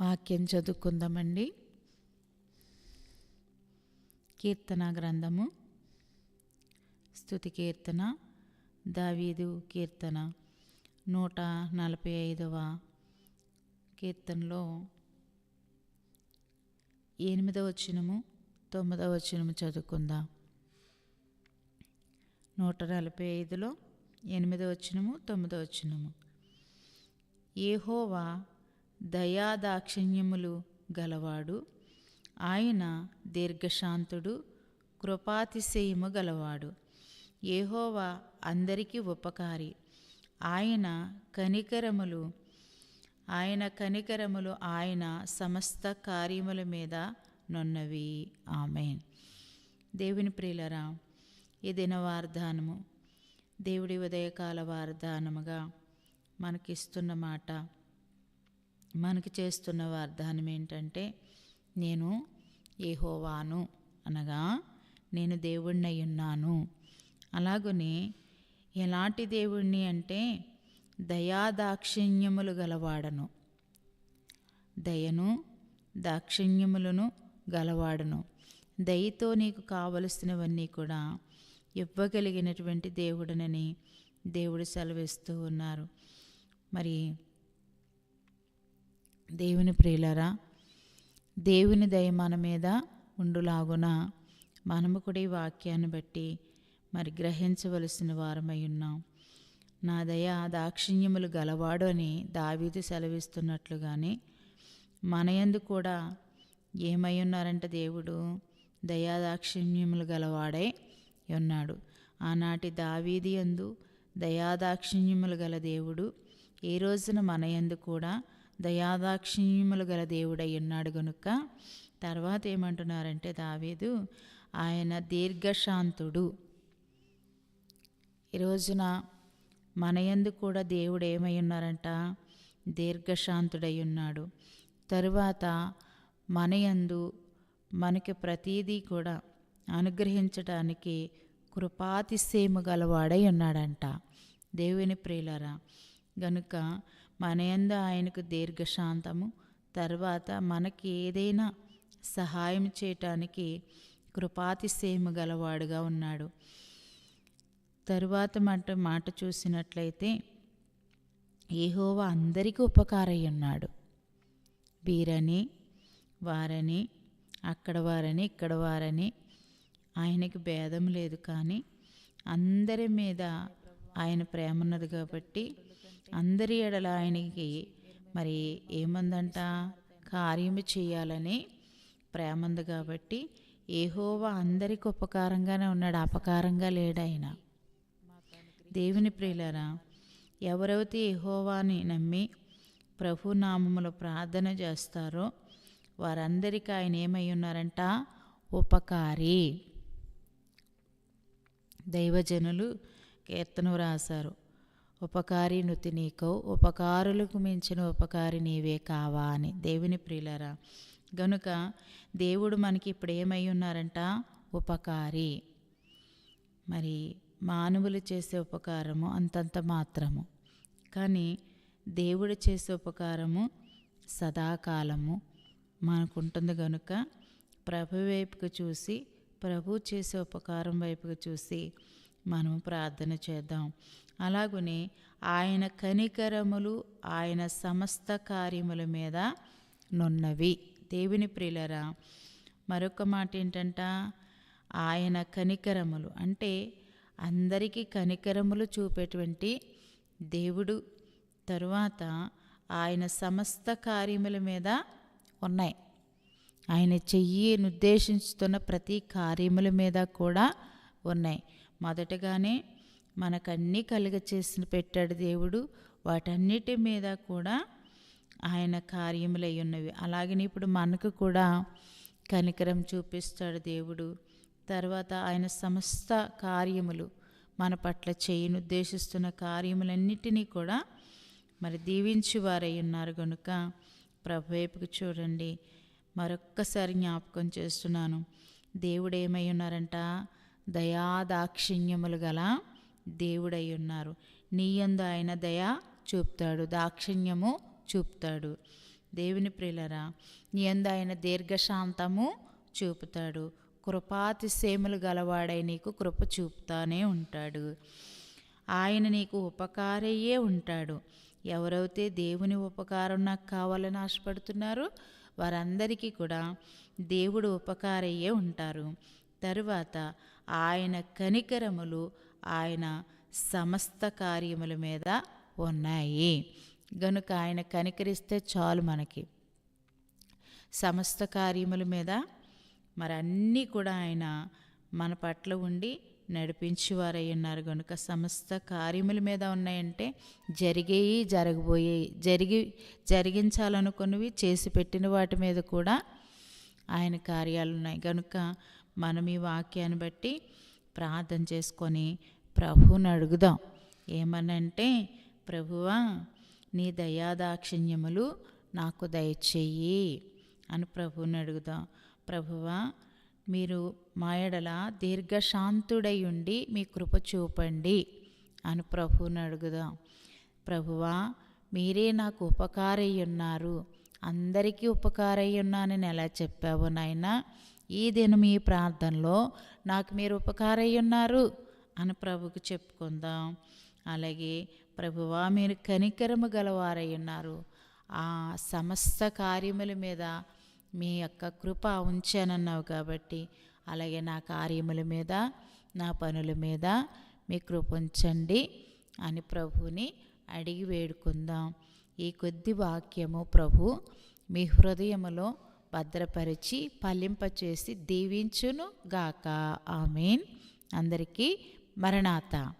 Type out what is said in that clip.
వాక్యం చదువుకుందామండి. కీర్తన గ్రంథము. స్థుతి కీర్తన. దావీదు కీర్తన. నూట నలభై ఐదవ కీర్తనలో ఎనిమిదవ వచనము తొమ్మిదవ వచనము చదువుకుందాం. నూట నలభై ఐదులో ఎనిమిదవ వచనము తొమ్మిదవ వచనము. ఏహోవా దయాదాక్షిణ్యములు గలవాడు ఆయన దీర్ఘశాంతుడు కృపాతిశయము గలవాడు. ఏహోవా అందరికీ ఉపకారి. ఆయన కనికరములు ఆయన కనికరములు ఆయన సమస్త కార్యముల మీద నున్నవి. ఆమెన్. దేవుని ప్రియులరా ఈ దిన వార్ధానము దేవుడి ఉదయకాల వార్ధానముగా మనకిస్తున్న మాట మనకి చేస్తున్న వాగ్దానం ఏంటంటే నేను ఏహోవాను అనగా నేను దేవుణ్ణి ఉన్నాను. అలాగనే ఎలాంటి దేవుణ్ణి అంటే దయాదాక్షిణ్యములు గలవాడను. దయను దాక్షిణ్యములను గలవాడను. దయతో నీకు కావలసినవన్నీ కూడా ఇవ్వగలిగినటువంటి దేవుడనని దేవుడు సెలవిస్తూ ఉన్నారు. మరి దేవుని ప్రియులరా దేవుని దయ మన మీద ఉండులాగున మనము కూడా ఈ వాక్యాన్ని బట్టి మరి గ్రహించవలసిన వారమై ఉన్నాం. నా దయ దాక్షిణ్యములు గలవాడు అని దావీదు సెలవిస్తున్నట్లుగానే మన యందు కూడా ఏమై ఉన్నారంటే దేవుడు? దయాదాక్షిణ్యములు గలవాడై ఉన్నాడు. ఆనాటి దావీది యందు దయాదాక్షిణ్యములు గల దేవుడు ఈ రోజున మన యందు కూడా దయాదాక్షిణ్యములు గల దేవుడై ఉన్నాడు గనుక. తర్వాత ఏమంటున్నారంటే దావేదు ఆయన దీర్ఘశాంతుడు. ఈ రోజున మన యందు కూడా దేవుడు ఏమై ఉన్నారంట? దీర్ఘశాంతుడై ఉన్నాడు. తరువాత మన యందు మనకి ప్రతీదీ కూడా అనుగ్రహించడానికి కృపాతిశయము గలవాడై ఉన్నాడంట. దేవుని ప్రియులరా గనుక మన యందు ఆయనకు దీర్ఘశాంతము. తర్వాత మనకి ఏదైనా సహాయం చేయటానికి కృపాతిశయము గలవాడుగా ఉన్నాడు. తరువాత మాట మాట చూసినట్లయితే ఏహోవ అందరికీ ఉపకారై ఉన్నాడు. వీరని వారని అక్కడ వారని ఇక్కడ వారని ఆయనకి భేదం లేదు కానీ అందరి మీద ఆయన ప్రేమ ఉన్నది కాబట్టి అందరి ఎడల ఆయనకి మరి ఏమందంట? కార్యము చేయాలని ప్రేమంది కాబట్టి ఏహోవా అందరికి ఉపకారంగానే ఉన్నాడు అపకారంగా లేడు ఆయన. దేవుని ప్రియులరా ఎవరైతే ఏహోవాని నమ్మి ప్రభు నామములో ప్రార్థన చేస్తారో వారందరికీ ఆయన ఏమై ఉన్నారంట? ఉపకారి. దైవజనులు కీర్తన రాశారు. ఉపకారి నుతి నీకో ఉపకారులకు మించిన ఉపకారి నీవే కావా అని. దేవుని ప్రియులరా గనుక దేవుడు మనకి ఇప్పుడు ఏమై ఉన్నారంట ఉపకారి. మరి మానవులు చేసే ఉపకారము అంతంత మాత్రము. కానీ దేవుడు చేసే ఉపకారము సదాకాలము. మనకుంటుంది కనుక ప్రభు వైపుకు చూసి ప్రభు చేసే ఉపకారం వైపుకు చూసి మనం ప్రార్థన చేద్దాం. అలాగనే ఆయన కనికరములు ఆయన సమస్త కార్యముల మీద నున్నవి. దేవుని ప్రియులరా మరొక మాట ఏంటంట? ఆయన కనికరములు అంటే అందరికీ కనికరములు చూపేటువంటి దేవుడు తరువాత ఆయన సమస్త కార్యముల మీద ఉన్నాయి. ఆయన చెయ్యి నిర్దేశిస్తున్న ప్రతి కార్యముల మీద కూడా ఉన్నాయి. మొదటగానే మనకన్నీ కలుగచేసి పెట్టాడు దేవుడు. వాటన్నిటి మీద కూడా ఆయన కార్యములై ఉన్నవి. అలాగని ఇప్పుడు మనకు కూడా కనికరం చూపిస్తాడు దేవుడు. తర్వాత ఆయన సమస్త కార్యములు మన పట్ల చేయను ఉద్దేశిస్తున్న కార్యములన్నిటినీ కూడా మరి దీవించి వారై ఉన్నారు కనుక ప్రభు వైపుకు చూడండి. మరొక్కసారి జ్ఞాపకం చేస్తున్నాను. దేవుడు ఏమై ఉన్నారంట? దయాదాక్షిణ్యములు గల దేవుడై ఉన్నారు. నీ యందు ఆయన దయ చూపుతాడు దాక్షిణ్యము చూపుతాడు. దేవుని ప్రియులరా నీయందు ఆయన దీర్ఘశాంతము చూపుతాడు. కృపాతిసేములు గలవాడై నీకు కృప చూపుతానే ఉంటాడు. ఆయన నీకు ఉపకారయ్యే ఉంటాడు. ఎవరైతే దేవుని ఉపకారం నాకు కావాలని ఆశపడుతున్నారో వారందరికీ కూడా దేవుడు ఉపకారయ్యే ఉంటారు. తరువాత ఆయన కనికరములు ఆయన సమస్త కార్యముల మీద ఉన్నాయి. గనుక ఆయన కనికరిస్తే చాలు మనకి. సమస్త కార్యముల మీద మరి అన్నీ కూడా ఆయన మన పట్ల ఉండి నడిపించేవారై ఉన్నారు. కనుక సమస్త కార్యముల మీద ఉన్నాయంటే జరిగేవి జరగబోయేవి జరిగి జరిగించాలనుకున్నవి చేసి పెట్టిన వాటి మీద కూడా ఆయన కార్యాలు ఉన్నాయి. కనుక మనం ఈ వాక్యాన్ని బట్టి ప్రార్థన చేసుకొని ప్రభువుని అడుగుదాం. ఏమనంటే ప్రభువా నీ దయాదాక్షిణ్యములు నాకు దయచేయి అని ప్రభువుని అడుగుదాం. ప్రభువా మీరు మా ఎడల దీర్ఘశాంతుడై ఉండి మీ కృప చూపండి అని ప్రభువుని అడుగుదాం. ప్రభువా మీరే నాకు ఉపకారయ్యున్నారు. అందరికీ ఉపకారయ్యున్నానని ఎలా చెప్పావు నాయన? ఈ దినం ఈ ప్రార్థనలో నాకు మీరు ఉపకారై ఉన్నారు అని ప్రభుకు చెప్పుకుందాం. అలాగే ప్రభువా మీరు కనికరము గలవారై ఉన్నారు. ఆ సమస్త కార్యముల మీద మీ యొక్క కృప ఉంచానన్నావు కాబట్టి అలాగే నా కార్యముల మీద నా పనుల మీద మీ కృప ఉంచండి అని ప్రభుని అడిగి వేడుకుందాం. ఈ కొద్ది వాక్యము ప్రభు మీ హృదయములో భద్రపరిచి ఫలింపచేసి దీవించును గాక ఆమెన్. అందరికీ మరణాత.